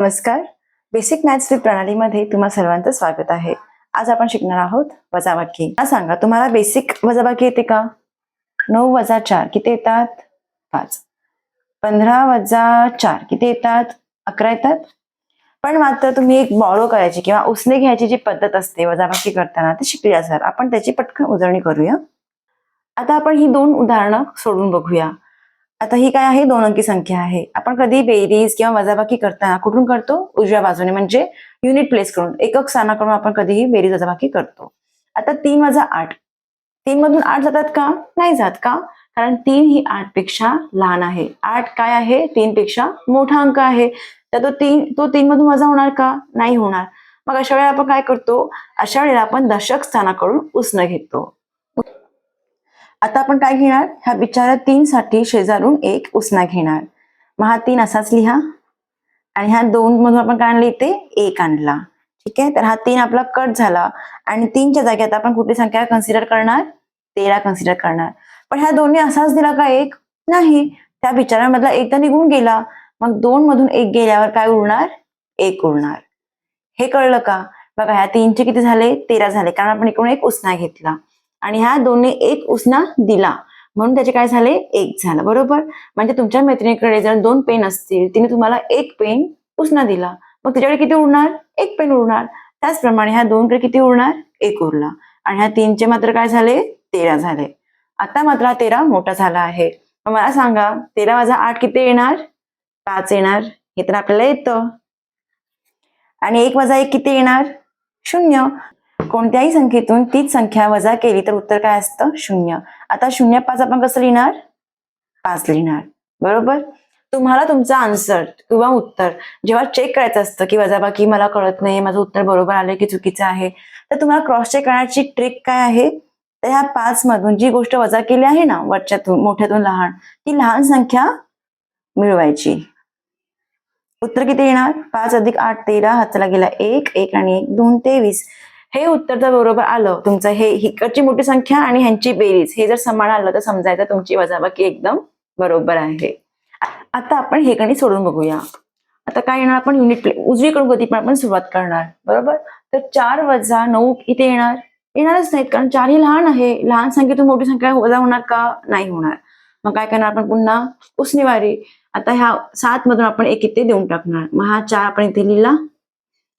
नमस्कार. Basic maths with प्रणालीमध्ये तुम्हा सर्वांचं स्वागत आहे. आज आपण शिकणार आहोत वजाबाकी. सांगा तुम्हाला बेसिक वजाबाकी येते का? नऊ वजा चार किती येतात? पाच. पंधरा वजा चार किती येतात? अकरा येतात? पण मात्र तुम्ही एक बॉरो करायची किंवा उसने घ्यायची जी पद्धत असते वजाबाकी करताना ती शिकली असाल. आपण त्याची पटकन उजळणी करूया. आता आपण ही दोन उदाहरणं सोडून बघूया. आता ही काय आहे? दोन अंकी संख्या आहे. आपण कधी बेरीज किंवा वजाबाकी करताना कुठून करतो? उजव्या बाजूने म्हणजे युनिट प्लेस करून. एकक स्थानाकडून आपण कधीही बेरीज वजाबाकी करतो. आता तीन वजा आठ. तीन मधून आठ जातात का? नाही जात का? कारण तीन ही आठपेक्षा लहान आहे. आठ काय आहे? तीन पेक्षा मोठा अंक आहे. तर तो तीन तो तीन मधून वजा होणार का? नाही होणार. मग अशा वेळेला आपण काय करतो? अशा वेळेला आपण दशक स्थानाकडून उसणं घेतो. आता आपण काय घेणार? ह्या बिचारा तीन साठी शेजारून एक उसना घेणार. मग हा तीन असाच लिहा. आणि ह्या दोन मधून आपण काय आणलं इथे? एक आणला. ठीक आहे? तर हा तीन आपला कट झाला. आणि तीनच्या जागेत आपण कुठली संख्या कन्सिडर करणार? तेरा कन्सिडर करणार. पण ह्या दोन्ही असाच दिला का एक? नाही. त्या विचारांमधला एक तर निघून गेला. मग दोन मधून एक गेल्यावर काय उरणार? एक उरणार. हे कळलं का? बघा ह्या तीनचे किती झाले? तेरा झाले. कारण आपण इकडून एक उसना घेतला. आणि ह्या दोन्ही एक उसना दिला. म्हणून त्याचे काय झाले? एक झालं. बरोबर? म्हणजे तुमच्या मैत्रिणीकडे जर दोन पेन असतील तिने तुम्हाला एक पेन उसना दिला. मग तिच्याकडे किती उरणार? एक पेन उरणार. त्याचप्रमाणे ह्या दोनकडे किती उरणार? एक उरला. आणि ह्या तीनचे मात्र काय झाले? तेरा झाले. आता मात्र हा तेरा मोठा झाला आहे. मग मला सांगा तेरा वाजा आठ किती येणार? पाच येणार. हे तर आपल्याला येतं. आणि एक वजा एक किती येणार? शून्य. कोणत्याही संख्येतून तीच संख्या वजा केली तर उत्तर काय असतं? शून्य. आता शून्य पाच आपण कसं लिहिणार? पाच लिहिणार. बरोबर? तुम्हाला तुमचा आन्सर किंवा उत्तर जेव्हा चेक करायचं असतं की वजाबाकी मला कळत नाही माझं उत्तर बरोबर आलं की चुकीचं आहे तर तुम्हाला क्रॉस चेक करण्याची ट्रिक काय आहे? तर ह्या पाच मधून जी गोष्ट वजा केली आहे ना वरच्यातून मोठ्यातून लहान ती लहान संख्या मिळवायची. उत्तर किती येणार? पाच अधिक आठ तेरा हाताला गेला एक एक आणि एक दोन तेवीस. हे उत्तर जर बरोबर आलं. तुमचं हे इकडची मोठी संख्या आणि ह्यांची बेरीज. हे जर समान आलं तर समजायचं तुमची वजाबाकी एकदम बरोबर आहे. आता आपण हे गणित सोडून बघूया. आता काय येणार? आपण युनिट उजवीकडून कधी पण आपण सुरुवात करणार. बरोबर? तर चार वजा नऊ इथे येणार. येणारच नाहीत कारण चार ही लहान आहे. लहान संख्येतून मोठी संख्या वजा होणार का? नाही होणार. मग काय करणार आपण पुन्हा? उसनिवारी. आता ह्या सात मधून आपण एक इथे देऊन टाकणार. मग हा चार आपण इथे लिहिला.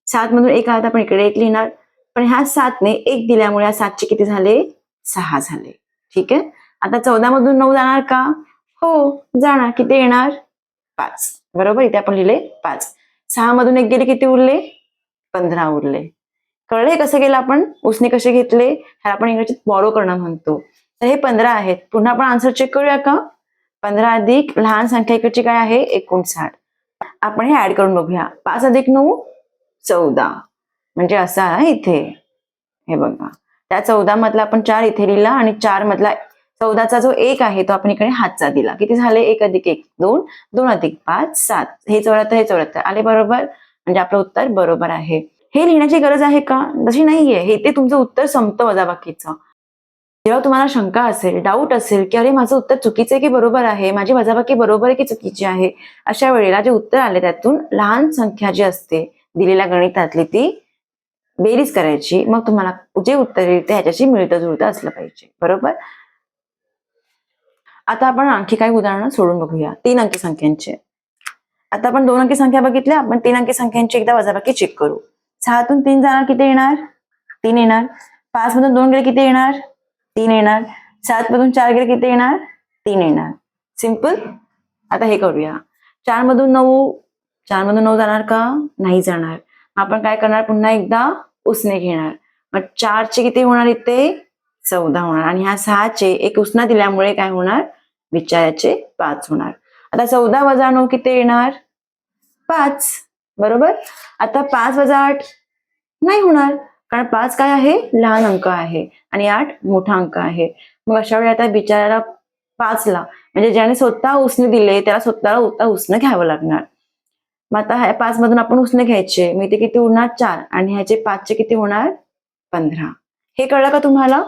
सात मधून एक आला आपण इकडे एक लिहिणार. पण ह्या सातने एक दिल्यामुळे या सातचे किती झाले? सहा झाले. ठीक आहे? आता चौदा मधून नऊ जाणार का? हो जाणार. किती येणार? पाच. बरोबर? इथे आपण लिहिले पाच. सहा मधून एक गेले किती उरले? पंधरा उरले. कळले कसं गेलं आपण? उसने कसे घेतले? ह्याला आपण इंग्रजीत बॉरो करणं म्हणतो. तर हे पंधरा आहेत. पुन्हा आपण आन्सर चेक करूया का? पंधरा अधिक लहान संख्या इकडची काय आहे? एकोणसाठ. आपण हे ऍड करून बघूया. पाच अधिक नऊ चौदा. म्हणजे असं आहे इथे? हे बघा. त्या चौदा मधला आपण चार इथे लिहिला आणि चार मधला चौदाचा जो एक आहे तो आपण इकडे हातचा दिला. किती झाले? एक अधिक एक दोन दोन अधिक पाच सात. हे चौऱ्याहत्तर हे चौऱ्याहत्तर. आले बरोबर? म्हणजे आपलं उत्तर बरोबर आहे. हे लिहिण्याची गरज आहे का? तशी नाहीये. हे ते तुमचं उत्तर संपतं वजाबाकीचं. जेव्हा तुम्हाला शंका असेल डाऊट असेल की अरे माझं उत्तर चुकीचं आहे की बरोबर आहे? माझी वजाबाकी बरोबर आहे की चुकीची आहे? अशा वेळेला जे उत्तर आले त्यातून लहान संख्या जी असते दिलेल्या गणितातली ती बेरीज करायची मग तुम्हाला जे उत्तर येईल ते ह्याच्याशी मिळतं जुळतं असलं पाहिजे. बरोबर? आता आपण आणखी काही उदाहरणं सोडून बघूया. तीन अंकी संख्यांचे. आता आपण दोन अंकी संख्या बघितल्या आपण तीन अंकी संख्यांची एकदा वजाबाकी चेक करू. सहातून तीन जाणार किती येणार? तीन येणार. पाच मधून दोन गेले किती येणार? तीन येणार. सात मधून चार गेले किती येणार? तीन येणार. सिंपल आता हे करूया. चार मधून नऊ. चार मधून नऊ जाणार का? नाही जाणार. आपण काय करणार? पुन्हा एकदा उसने घेणार. मग चारचे किती होणार इथे? चौदा होणार. आणि ह्या सहाचे एक उसना दिल्यामुळे काय होणार? विचाराचे पाच होणार. आता चौदा वजा नऊ किती येणार? पाच. बरोबर? आता पाच वजा आठ नाही होणार. कारण पाच काय आहे? लहान अंक आहे. आणि आठ मोठा अंक आहे. मग अशा वेळी आता बिचाराला पाचला. म्हणजे ज्याने स्वतः उसने दिले त्याला स्वतःला स्वतः उसनं घ्यावं लागणार. मग आता ह्या पाच मधून आपण उसने घ्यायचे. मग इथे किती होणार? चार. आणि ह्याचे पाचचे किती होणार? पंधरा. हे कळलं का तुम्हाला?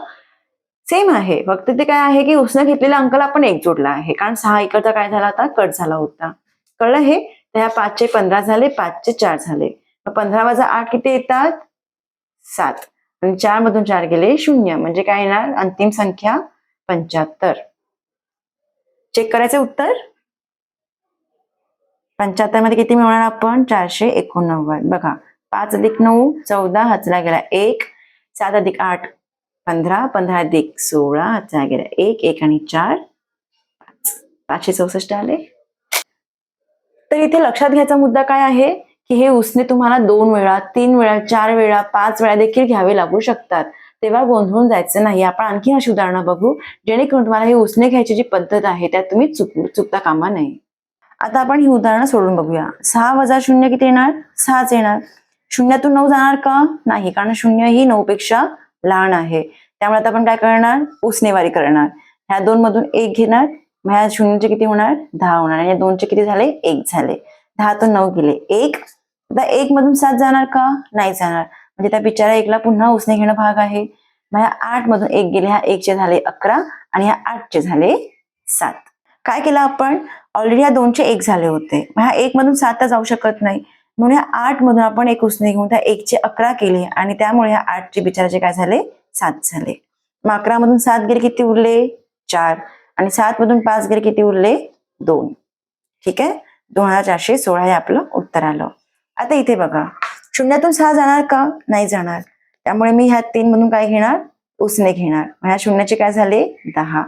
सेम आहे. फक्त ते काय आहे की उसने घेतलेल्या अंकाला आपण एक जोडला आहे. कारण सहा इकडचा काय झाला आता कट झाला होता. कळलं हे? तर ह्या पाचचे पंधरा झाले पाचचे चार झाले. मग पंधरा वाजा आठ किती येतात? सात. आणि चार मधून चार गेले शून्य. म्हणजे काय येणार? अंतिम संख्या पंच्याहत्तर. चेक करायचं उत्तर? पंच्याहत्तरमध्ये किती मिळवणार आपण? चारशे एकोणनव्वद. बघा पाच अधिक नऊ चौदा हाचला गेला एक. सात अधिक आठ पंधरा. पंधरा अधिक सोळा हचला गेला एक. एक आणि चार. पाच. पाचशे चौसष्ट आले. तर इथे लक्षात घ्यायचा मुद्दा काय आहे? की हे उसने तुम्हाला दोन वेळा तीन वेळा चार वेळा पाच वेळा देखील घ्यावे लागू शकतात. तेव्हा गोंधळून जायचं नाही. आपण आणखी अशी उदाहरणं बघू. जेणेकरून तुम्हाला हे उसने घ्यायची जी पद्धत आहे त्यात तुम्ही चुक चुकता कामा नये. आता आपण ही उदाहरणं सोडून बघूया. सहा वजा शून्य किती येणार? सहाच येणार. शून्यातून नऊ जाणार का? नाही कारण शून्य ही नऊ पेक्षा लहान आहे. त्यामुळे आता आपण काय करणार? उसनेवारी करणार. ह्या दोन मधून एक घेणार. ह्या शून्यचे किती होणार? दहा होणार. आणि या दोनचे किती झाले? एक झाले. दहातून नऊ गेले. एक? आता एक मधून सात जाणार का? नाही जाणार. म्हणजे त्या बिचारा एकला पुन्हा उसने घेणं भाग आहे. मग ह्या आठ मधून एक गेले. ह्या एकचे झाले अकरा आणि ह्या आठचे झाले सात. काय केलं आपण? ऑलरेडी ह्या दोनचे एक झाले होते. ह्या एक मधून सात तर जाऊ शकत नाही. म्हणून ह्या आठ मधून आपण एक उसने घेऊन त्या एकचे अकरा केले आणि त्यामुळे ह्या आठचे बिचाराचे काय झाले? सात झाले. मग अकरा मधून सात गेले किती उरले? चार. आणि सात मधून पाच गेले किती उरले? दोन. ठीक आहे? दोन हजार चारशे सोळा हे आपलं उत्तर आलं. आता इथे बघा. शून्यातून सहा जाणार का? नाही जाणार. त्यामुळे मी ह्या तीन मधून काय घेणार? उसने घेणार. ह्या शून्याचे काय झाले? दहा.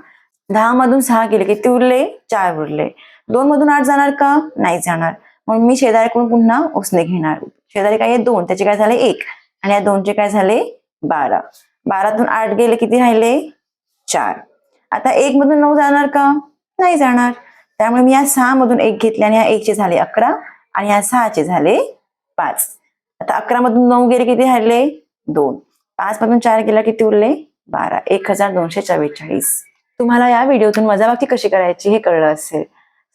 दहा मधून सहा गेले. किती उरले? चार उरले. दोन मधून आठ जाणार का? नाही जाणार. म्हणून मी शेजारीकडून पुन्हा उसने घेणार. शेजारी काय आहे? दोन. त्याचे काय झाले? एक. आणि या दोनचे काय झाले? बारा. बारातून आठ गेले किती राहिले? चार. आता एक मधून नऊ जाणार का? नाही जाणार. त्यामुळे मी या सहा मधून एक घेतले आणि या एकचे झाले अकरा आणि या सहाचे झाले पाच. आता अकरा मधून नऊ गेले किती राहिले? दोन. पाच मधून चार गेला किती उरले? बारा. एक हजार दोनशे चव्वेचाळीस. तुम्हाला या व्हिडिओतून वजाबाकी कशी करायची हे कळलं असेल.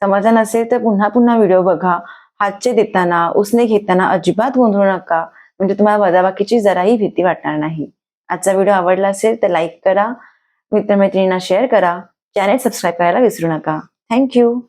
समाधान नसेल तर पुन्हा पुन्हा व्हिडिओ बघा. हातचे देताना उसने घेताना अजिबात गोंधळू नका. म्हणजे तुम्हाला वजाबाकीची जराही भीती वाटणार नाही. आजचा व्हिडिओ आवडला असेल तर लाईक करा. मित्रमैत्रिणींना शेअर करा. चॅनेल सबस्क्राईब करायला विसरू नका. थँक्यू